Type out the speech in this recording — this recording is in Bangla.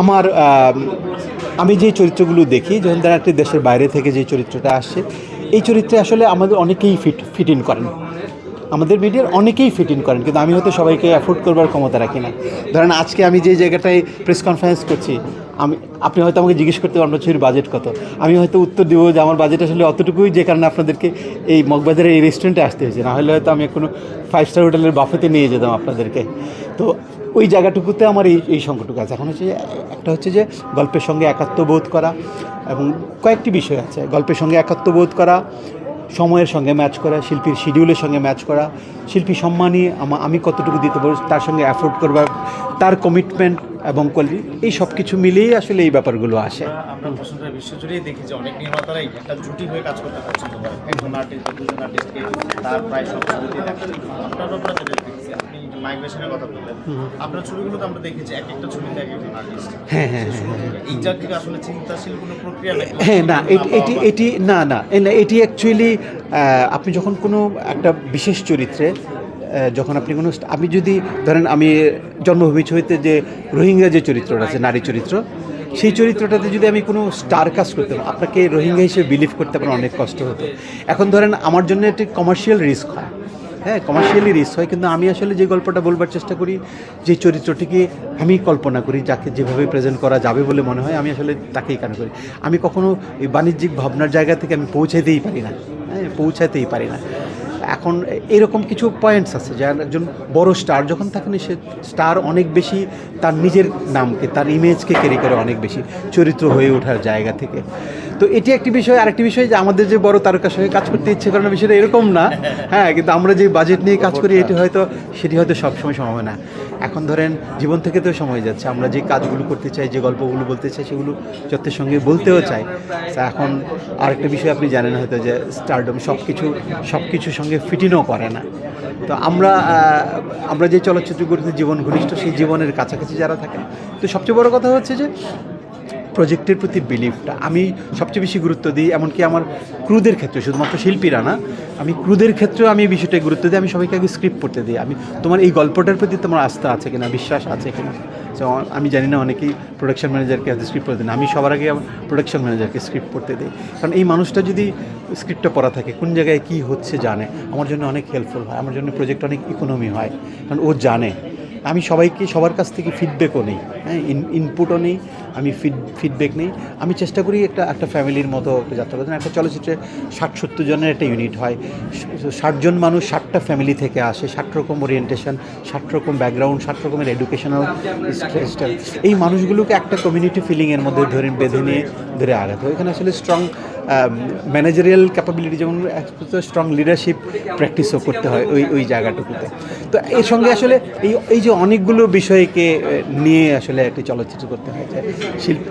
আমার, আমি যে চরিত্রগুলো দেখি যখন তারা একটি দেশের বাইরে থেকে যে চরিত্রটা আসছে এই চরিত্রে আসলে আমাদের অনেকেই ফিট ফিট ইন করেন। আমাদের মিডিয়ার অনেকেই ফিট ইন করেন, কিন্তু আমি হয়তো সবাইকে অ্যাফোর্ড করবার ক্ষমতা রাখি না। ধরেন আজকে আমি যে জায়গাটায় প্রেস কনফারেন্স করছি, আমি, আপনি হয়তো আমাকে জিজ্ঞেস করতে পারেন ছবির বাজেট কত? আমি হয়তো উত্তর দেবো যে আমার বাজেট আসলে অতটুকুই, যে কারণে আপনাদেরকে এই মগবাজারের এই রেস্টুরেন্টে আসতে হয়েছে। না হলে হয়তো আমি কোনো ফাইভ স্টার হোটেলের বাফেতে নিয়ে যেতাম আপনাদেরকে। তো ওই জায়গাটুকুতে আমার এই এই সংকটটুকু আছে। এখন হচ্ছে একটা হচ্ছে যে গল্পের সঙ্গে একাত্মবোধ করা এবং কয়েকটি বিষয় আছে। গল্পের সঙ্গে একাত্মবোধ করা, সময়ের সঙ্গে ম্যাচ করা, শিল্পীর শিডিউলের সঙ্গে ম্যাচ করা, শিল্পী সম্মানই আমা- কতটুকু দিতে পারি তার সঙ্গে অ্যাফোর্ড করবার, তার কমিটমেন্ট এবং কোয়ালিটি এই সব কিছু মিলিয়েই আসলে এই ব্যাপারগুলো আসে। বিশ্বজুড়েই দেখি যে অনেক নির্মাতারাই একটা জুটি হয়ে কাজ করতে পছন্দ করে একজন আর্টিস্ট দুজন আর্টিস্টকে তার প্রায় সব মাইগ্রেশনের কথা বললেন আপনার ছবিগুলোতে আমরা দেখেছি এক একটা ছবিতে এক একজন আর্টিস্ট হ্যাঁ হ্যাঁ হ্যাঁ এই আসলে চিন্তাশীল কোনো প্রক্রিয়া হ্যাঁ না এটি এটি না না এটি অ্যাকচুয়ালি আপনি যখন কোনো একটা বিশেষ চরিত্রে যখন আপনি কোনো আমি যদি ধরেন আমি জন্মভূমি ছবিতে যে রোহিঙ্গা যে চরিত্রটা আছে নারী চরিত্র সেই চরিত্রটাতে যদি আমি কোনো স্টার কাস্ট করতাম আপনাকে রোহিঙ্গা হিসেবে বিলিভ করতে আমার অনেক কষ্ট হতো। এখন ধরেন আমার জন্য একটি কমার্শিয়াল রিস্ক হয়। হ্যাঁ কমার্শিয়ালি রিস্ক হয়, কিন্তু আমি আসলে যে গল্পটা বলবার চেষ্টা করি, যে চরিত্রটিকে আমি কল্পনা করি, যাকে যেভাবে প্রেজেন্ট করা যাবে বলে মনে হয়, আমি আসলে তাকেই কান করি? আমি কখনো এই বাণিজ্যিক ভাবনার জায়গা থেকে আমি পৌঁছাতেই পারি না। হ্যাঁ পৌঁছাতেই পারি না। এখন এরকম কিছু পয়েন্টস আছে, যে একজন বড় স্টার যখন থাকেন, সে স্টার অনেক বেশি তার নিজের নামকে, তার ইমেজকে ক্যারি করে অনেক বেশি, চরিত্র হয়ে ওঠার জায়গা থেকে। তো এটি একটি বিষয়, আরেকটি বিষয় যে আমাদের যে বড় তারকার সঙ্গে কাজ করতে ইচ্ছে করে না, বিষয়টা এরকম না। হ্যাঁ কিন্তু আমরা যে বাজেট নিয়ে কাজ করি, এটি হয়তো, সেটি হয়তো সবসময় সম্ভব না। এখন ধরেন, জীবন থেকে তো সময় যাচ্ছে। আমরা যে কাজগুলো করতে চাই, যে গল্পগুলো বলতে চাই, সেগুলো যত্নের সঙ্গে বলতেও চাই। এখন আরেকটা বিষয় আপনি জানেন হয়তো যে স্টারডম সব কিছু সব কিছুর সঙ্গে ফিটিনও করে না। তো আমরা আমরা যে চলচ্চিত্রগুলোতে জীবন ঘনিষ্ঠ, সেই জীবনের কাছাকাছি যারা থাকে তো সবচেয়ে বড় কথা হচ্ছে যে প্রজেক্টের প্রতি বিলিফটা আমি সবচেয়ে বেশি গুরুত্ব দিই, এমনকি আমার ক্রুদের ক্ষেত্রে, শুধুমাত্র শিল্পীরা না, আমি ক্রুদের ক্ষেত্রেও আমি এই বিষয়টায় গুরুত্ব দিই, আমি সবাইকে আগে স্ক্রিপ্ট পড়তে দিই। আমি, তোমার এই গল্পটার প্রতি তোমার আস্থা আছে কিনা, বিশ্বাস আছে কিনা? আমি জানি না, অনেকেই প্রোডাকশন ম্যানেজারকে হাতে স্ক্রিপ্ট পড়তে দেন আমি সবার আগে প্রোডাকশন ম্যানেজারকে স্ক্রিপ্ট পড়তে দিই। কারণ এই মানুষটা যদি স্ক্রিপ্টটা পড়া থাকে, কোন জায়গায় কী হচ্ছে জানে, আমার জন্য অনেক হেল্পফুল হয়, আমার জন্য প্রজেক্ট অনেক ইকোনমি হয়, কারণ ও জানে। আমি সবাইকে, সবার কাছ থেকে ফিডব্যাকও নেই। হ্যাঁ ইনপুটও নেই, আমি ফিড ফিডব্যাক নেই। আমি চেষ্টা করি একটা একটা ফ্যামিলির মতো একটা যাত্রা করতে একটা চলচ্চিত্রে ষাট, সত্তর জনের একটা ইউনিট হয়। ষাটজন মানুষ ষাটটা ফ্যামিলি থেকে আসে, ষাট রকম ওরিয়েন্টেশন ষাট রকম ব্যাকগ্রাউন্ড ষাট রকমের এডুকেশনাল এই মানুষগুলোকে একটা কমিউনিটি ফিলিংয়ের মধ্যে ধরে, বেঁধে নিয়ে, ধরে আগাতে এখানে আসলে স্ট্রং ম্যানেজারিয়াল ক্যাপাবিলিটি যেমন স্ট্রং লিডারশিপ প্র্যাকটিসও করতে হয় ওই ওই জায়গাটুকুতে। তো এর সঙ্গে আসলে এই এই যে অনেকগুলো বিষয়কে নিয়ে আসলে একটি চলচ্চিত্র করতে হয় শিল্প